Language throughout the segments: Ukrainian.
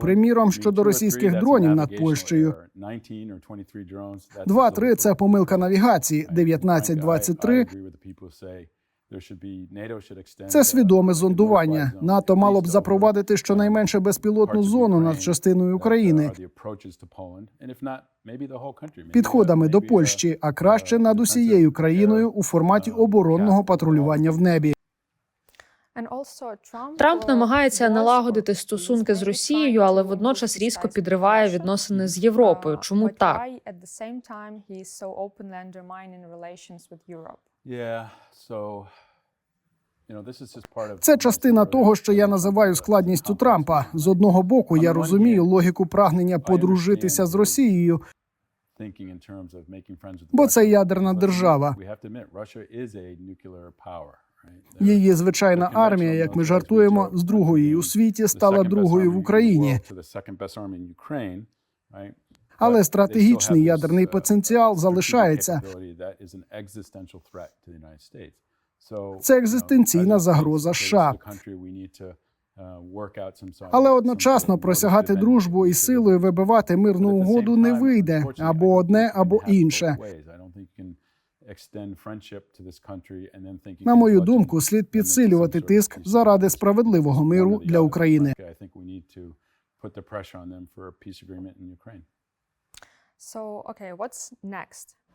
Приміром, щодо російських дронів над Польщею. 2-3 – це помилка навігації. 19-23 – це свідоме зондування. НАТО мало б запровадити щонайменше безпілотну зону над частиною України підходами до Польщі, а краще над усією країною у форматі оборонного патрулювання в небі. Трамп намагається налагодити стосунки з Росією, але водночас різко підриває відносини з Європою. Чому так? Це частина того, що я називаю складністю Трампа. З одного боку, я розумію логіку прагнення подружитися з Росією, бо це ядерна держава. Її звичайна армія, як ми жартуємо, з другої у світі стала другою в Україні. Але стратегічний ядерний потенціал залишається. Це екзистенційна загроза США. Але одночасно просягати дружбу і силою вибивати мирну угоду не вийде або одне, або інше. На мою думку, слід підсилювати тиск заради справедливого миру для України.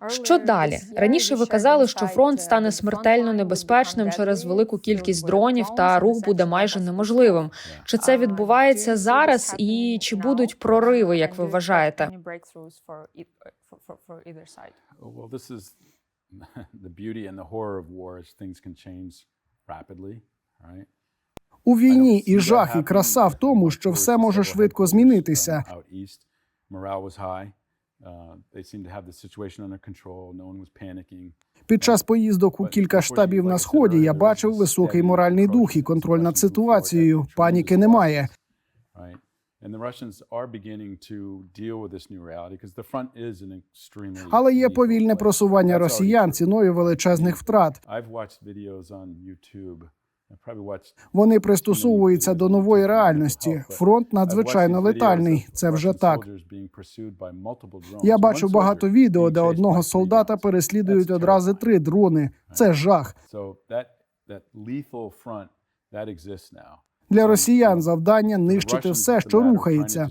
Що далі? Раніше ви казали, що фронт стане смертельно небезпечним через велику кількість дронів та рух буде майже неможливим. Чи це відбувається зараз, і чи будуть прориви, як ви вважаєте? The beauty and the horror of war is things can change rapidly, right? У війні і жах, і краса в тому, що все може швидко змінитися. Під час поїздок у кілька штабів на сході я бачив високий моральний дух і контроль над ситуацією. Паніки немає. Але є повільне просування росіян ціною величезних втрат. Вони пристосовуються до нової реальності. Фронт надзвичайно летальний. Це вже так. Я бачу багато відео, де одного солдата переслідують одразу три дрони. Це жах. Для росіян завдання нищити все, що рухається.